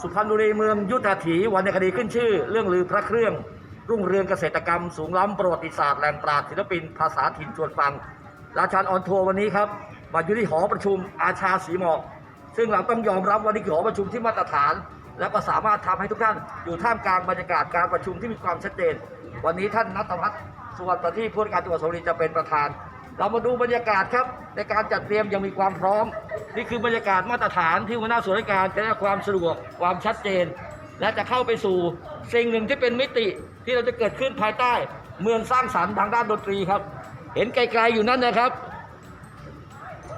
สุพรรณบุรีเมืองยุทธาถีวรรณคดีขึ้นชื่อ เรื่องลือพระเครื่อง รุ่งเรืองเกษตรกรรม สูงล้ำประวัติศาสตร์แหล่งปราชญ์ศิลปิน ภาษาถิ่นชวนฟัง ราชาญออนทัวร์วันนี้ครับมาอยู่ที่หอประชุมอาชาสีหมอกซึ่งเราต้องยอมรับว่านี่คือหอประชุมที่มาตรฐาน และก็สามารถทำให้ทุกท่านอยู่ท่ามกลางบรรยากาศการประชุมที่มีความชัดเจน วันนี้ท่านนัทวัฒน์สุวรรณประทีผู้ว่าการจังหวัดสุรินทร์จะเป็นประธาน เรามาดูบรรยากาศครับในการจัดเตรียมยังมีความพร้อม นี่คือบรรยากาศมาตรฐานที่หัวหน้าส่วนราชการจะได้ความสะดวกความชัดเจน และจะเข้าไปสู่สิ่งหนึ่งที่เป็นมิติที่เราจะเกิดขึ้นภายใต้ เมืองสร้างสรรค์ทางด้านดนตรีครับ เห็นไกลๆอยู่นั่นนะครับ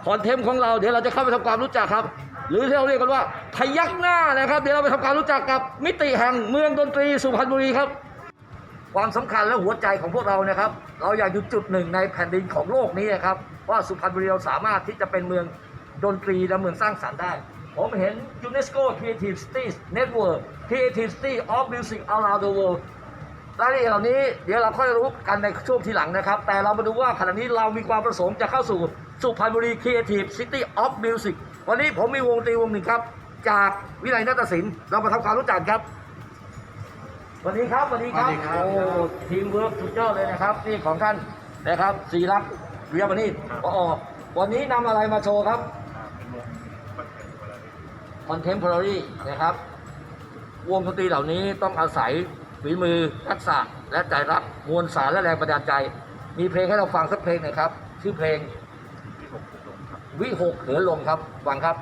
คอนเทมของเราเดี๋ยวเราจะเข้าไปทำความรู้จักครับ หรือที่เราเรียกกันว่าพยักหน้านะครับ เดี๋ยวเราไปทำความรู้จักกับมิติแห่งเมืองดนตรีสุพรรณบุรีครับ ความสำคัญและหัวใจของพวกเรานะครับ เราอยากอยู่จุดหนึ่งในแผ่นดินของโลกนี้นะครับ ว่าสุพรรณบุรีเราสามารถที่จะเป็นเมืองดนตรีและเมืองสร้างสรรค์ได้ ผมเห็น UNESCO Creative Cities Network Creative City of Music Around the World รายละเอียดเหล่านี้เดี๋ยวเราค่อยรู้กันในช่วงทีหลังนะครับ แต่เรามาดูว่าขณะนี้เรามีความประสงค์จะเข้าสู่สุพรรณบุรี Creative City of Music วันนี้ผมมีวงดนตรีวงหนึ่งครับ จากวิไลนาฏศิลป์เรามาทำความรู้จักครับ วัสดีครับสวัสดีครับสวัสดีครับ โอ้ทีมเวิร์กสุดยอดเลยนะครับนี่ของท่านนะครับศรีรักษ์วิยามานีพอวันนี้นำอะไรมาโชว์ครับ Contemporary นะครับ วงดนตรีเหล่านี้ต้องอาศัยฝีมือทักษะและใจรักมวลสารและแรงบันดาลใจ มีเพลงให้เราฟังสักเพลงหน่อยครับ ชื่อเพลงวิหกเหินลมครับฟังครับ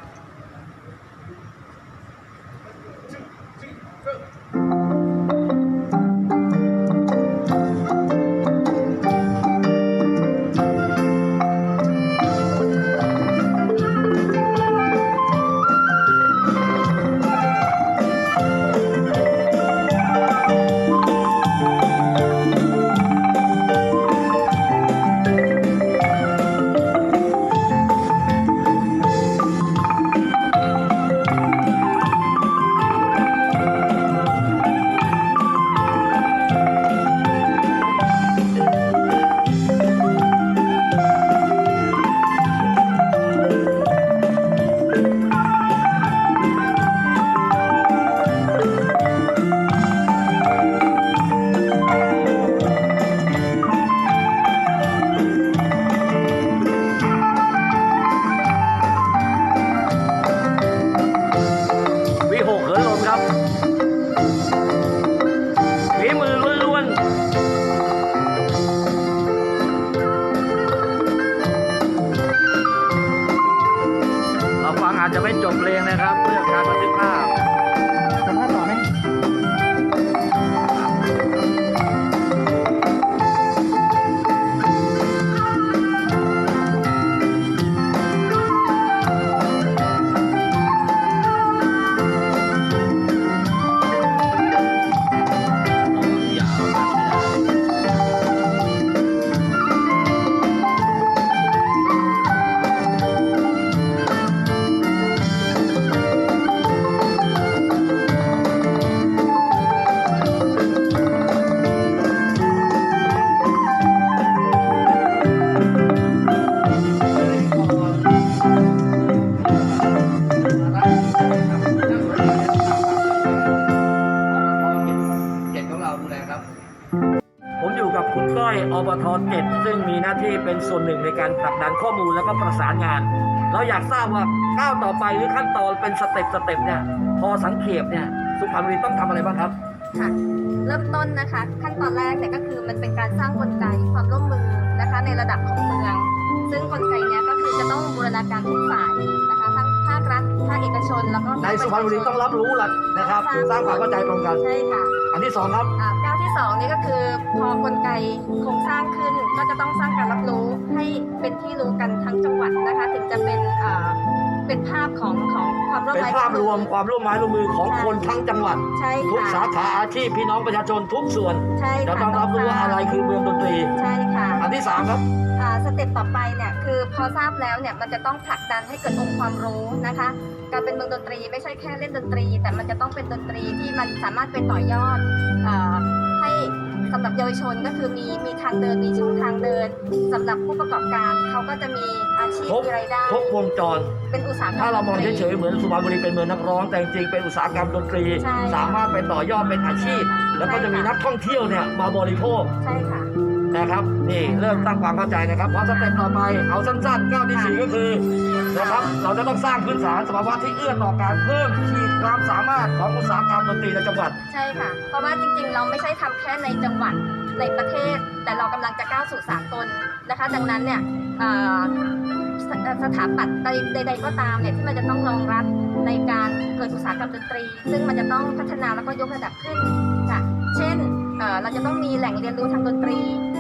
ดของเราดูแลครับ ผมอยู่กับคุณก้อยอบทเจ็ดซึ่งมีหน้าที่เป็นส่วนหนึ่งในการผลักดันข้อมูลแล้วก็ประสานงาน เราอยากทราบว่าก้าวต่อไปหรือขั้นตอนเป็นสเต็ปสเต็ปเนี่ยพอสังเขปเนี่ยสุพรรณบุรีต้องทำอะไรบ้างครับค่ะเริ่มต้นนะคะ ขั้นตอนแรกเนี่ยก็คือมันเป็นการสร้างกลไกความร่วมมือนะคะในระดับของเมือง ซึ่งกลไกเนี้ยก็คือจะต้องบูรณาการทุกฝ่ายนะคะทั้งภาครัฐภาคเอกชนแล้วก็ในสุพรรณบุรีต้องรับรู้แหละนะครับ สร้างความเข้าใจตรงกันใช่ค่ะ อันที่สองครับ อ่าก้าวที่สองนี่ก็คือพอกลไกโครงสร้างขึ้นก็จะต้องสร้างการรับรู้ให้เป็นที่รู้กันทั้งจังหวัดนะคะ ถึงจะเป็นอ่าเป็นภาพของของความร่วมเป็นไม้ภาพรวมความร่วมไม้ร่วมมือของคนทั้งจังหวัด ใช่ทุกค่ะสาขาอาชีพพี่น้องประชาชนทุกส่วนใช่จะค่ะต้องรับรู้ว่าอะไรคือเมืองดนตรี ใช่ค่ะ อันที่สามครับ อ่าสเต็ปต่อไปเนี่ยคือพอทราบแล้วเนี่ยมันจะต้องผลักดันให้เกิดองค์ความรู้นะคะ การเป็นเมืองดนตรีไม่ใช่แค่เล่นดนตรี แต่มันจะต้องเป็นดนตรีที่มันสามารถไปต่อยอดอาให้สำหรับเยาวชนก็คือมีมีทางเดินมีช่องทางเดินสำหรับผู้ประกอบการเขาก็จะมีอาชีพครบมีรายได้ครบวงจรเป็นอุตสาหกรรมถ้าเรามองดนตเฉยๆเหมือนสุพรรณบุรีเป็นเมืองนักร้องแต่จริงๆเป็นอุตสาหกรรมดนตรีใช่สามารถไปต่อยอดเป็นอาชีพ แล้วก็จะมีนักท่องเที่ยวเนี่ยมาบริโภคใช่ค่ะนะครับนี่เริ่มตั้งความเข้าใจนะครับเพราะสเต็ปต่อไปเอาสั้นๆก้าวที่สี่ก็คือนะครับเราจะต้องสร้างพื้นฐานสภาวะที่เอื้อต่อการเพิ่มขีดความสามารถของอุตสาหกรรมดนตรีในจังหวัด ใช่ค่ะ เพราะว่าจริงๆ เราไม่ใช่ทำแค่ในจังหวัดในประเทศ แต่เรากำลังจะก้าวสู่สากลนะคะ ดังนั้นเนี่ยเอ่อ สถาปัตย์ใด ๆ ก็ตามเนี่ยที่มันจะต้องรองรับในการเกิดอุตสาหกรรมดนตรี ซึ่งมันจะต้องพัฒนาแล้วก็ยกระดับขึ้นค่ะเช่นเราจะต้องมีแหล่งเรียนรู้ทางดนตรี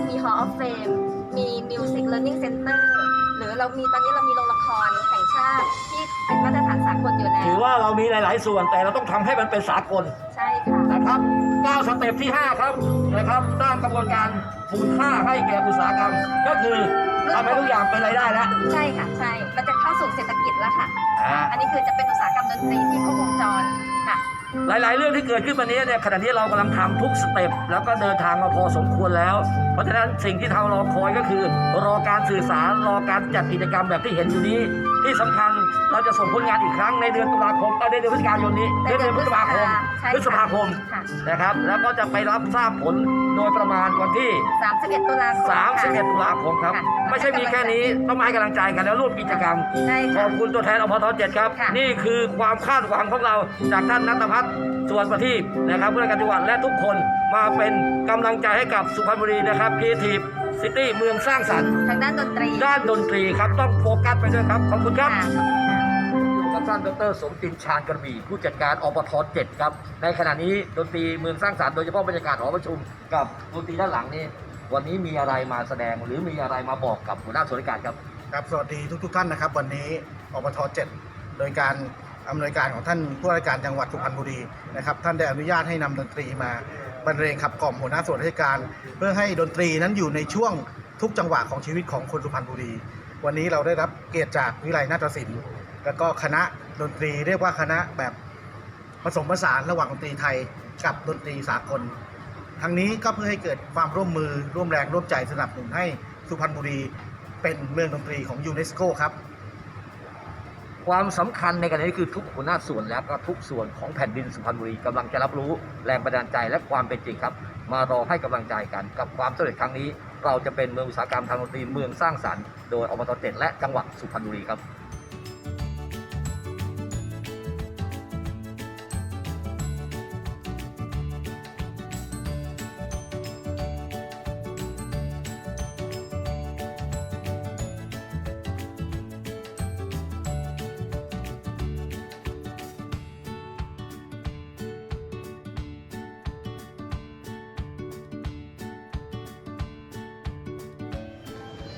มี Hall of Fame มี Music Learning Center หรือเรามีตอนนี้เรามีโรงละครแห่งชาติที่เป็นมาตรฐานสากลอยู่แล้วถือว่าเรามีหลาย ๆ ส่วนแต่เราต้องทำให้มันเป็นสากลใช่ค่ะนะครับก้าวสเต็ปที่ 5 ครับนะครับสร้างกระบวนการมูลค่าให้แก่อุตสาหกรรมก็คือ ทำให้ทุกอย่างเป็นรายได้แล้วใช่ค่ะใช่ มันจะเข้าสู่เศรษฐกิจแล้วค่ะ อ่าอันนี้คือจะเป็นอุตสาหกรรมดนตรีที่ครบวงจรค่ะ หลาย ๆ เรื่องที่เกิดขึ้นวันนี้เนี่ยขณะนี้เรากำลังทำทุกสเต็ปแล้วก็เดินทางมาพอสมควรแล้ว เพราะฉะนั้นสิ่งที่เรารอคอยก็คือ รอการสื่อสารรอการจัดกิจกรรมแบบที่เห็นอยู่นี้ ที่สำคัญเราจะส่งผลงานอีกครั้งในเดือนตุลาคมเอ่อในเดือนพฤศจิกายนนี้ในเดือนพฤษภาคมใช่ค่ะพฤษภาคมค่ะ นะครับ แล้วก็จะไปรับทราบผลโดยประมาณวันที่ 31ตุลาคมค่ะ 31ตุลาคมครับ ค่ะไม่ใช่มีแค่นี้ต้องมาให้กำลังใจกันแล้วร่วมกิจกรรม ใช่ขค่ะอบคุณตัวแทนอพทเจ็ดครับ ค่ะ นี่คือความคาดหวังของเราจากท่านนัทพัฒน์ส่วนประทีปนะครับผู้ราชการจังหวัดและทุกคนมาเป็นกำลังใจให้กับสุพรรณบุรีนะครับครีเอทีฟ ซิตี้เมืองสร้างสรรค์ ทางด้านดนตรีด้านดนตรีครับต้องโฟกัสไปด้วยครับ ขอบคุณครับค่ะอยู่กับท่านดรสมจินชาญกระบี่ผู้จัดการอปทเจ็ดครับ ในขณะนี้ดนตรีเมืองสร้างสรรค์โดยเฉพาะบรรยากาศหอประชุม กับดนตรีด้านหลังนี่วันนี้มีอะไรมาแสดงหรือมีอะไรมาบอกกับหัวหน้าส่วนราชการครับ ครับสวัสดีทุกทท่านนะครับ วันนี้อบท7โดยการอำนวยการของท่านผู้ว่าราชการจังหวัดสุพรรณบุรีนะครับท่านได้อนุญาตให้นำดนตรีมา บรรเลงขับกล่อมหัวหน้าส่วนราชการ เพื่อให้ดนตรีนั้นอยู่ในช่วงทุกจังหวะของชีวิตของคนสุพรรณบุรี วันนี้เราได้รับเกียรติจากวิไลนาฏศิลป์แล้วก็คณะดนตรีเรียกว่าคณะแบบผสมผสานระหว่างดนตรีไทยกับดนตรีสากลทั้งนี้ก็เพื่อให้เกิดความร่วมมือร่วมแรงร่วมใจสนับสนุนให้สุพรรณบุรี เป็นเมืองดนตรีของยูเนสโกครับ ความสำคัญในการนี้คือทุกหัวหน้าส่วนและก็ทุกส่วนของแผ่นดินสุพรรณบุรีกำลังจะรับรู้แรงบันดาลใจและความเป็นจริงครับ มารอให้กำลังใจกันกับความสำเร็จครั้งนี้ เราจะเป็นเมืองอุตสาหกรรมทางดนตรีเมืองสร้างสรรค์โดยอบตเจ็ดและจังหวัดสุพรรณบุรีครับ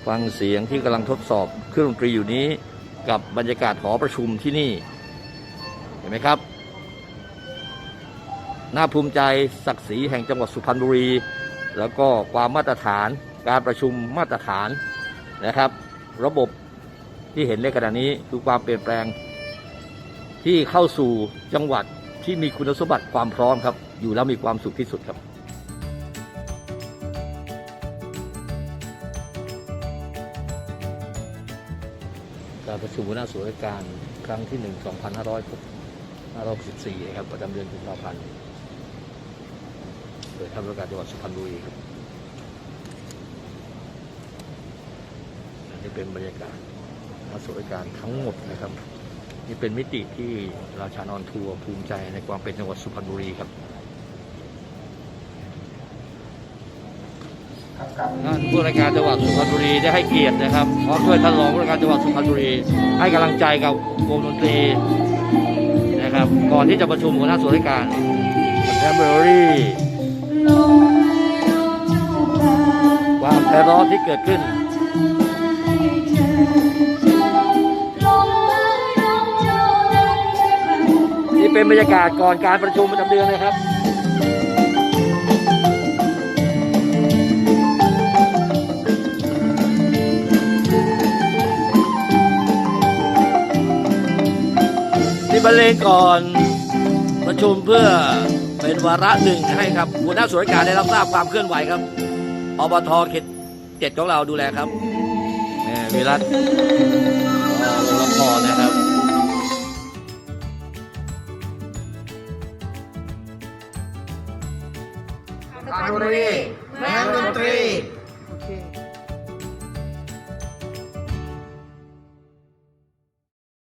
ฟังเสียงที่กำลังทดสอบเครื่องดนตรีอยู่นี้กับบรรยากาศหอประชุมที่นี่ เห็นไหมครับ น่าภูมิใจศักดิ์ศรีแห่งจังหวัดสุพรรณบุรี แล้วก็ความมาตรฐานการประชุมมาตรฐานนะครับ ระบบที่เห็นในขณะนี้คือความเปลี่ยนแปลง ที่เข้าสู่จังหวัดที่มีคุณสมบัติความพร้อมครับ อยู่แล้วมีความสุขที่สุดครับ การประชุมหัวหน้าส่วนราชการครั้งที่ 1 2564นะครับประจำเดือนกุมภาพันธ์โดยท่านผู้ว่าการจังหวัดสุพรรณบุรีครับอันนี้เป็นบรรยากาศหัวหน้าส่วนราชการทั้งหมดนะครับ นี่เป็นมิติที่ราชานอนทัวร์ภูมิใจในความเป็นจังหวัดสุพรรณบุรีครับ ท่านผู้ราชการจังหวัดสุพรรณบุรีได้ให้เกียรตินะครับพร้อมด้วยท่านรองผู้ราชการจังหวัดสุพรรณบุรี ให้กำลังใจกับวงดนตรีนะครับ ก่อนที่จะประชุมหัวหน้าส่วนราชการแทมเบอรี่ความแพร้อที่เกิดขึ้นนี่เป็นบรรยากาศก่อนการประชุมประจำเดือนนะครับ รรเลงก่อนประชุมเพื่อเป็นวาระหนึ่งให้ครับหัวหน้าส่วนราชการได้รับทราบความเคลื่อนไหวครับอบทเขตเจ็ดของเราดูแลครับแม่วิรัตเอ่อวงละครนะครับสุพรรณบุรีเมืองดนตรี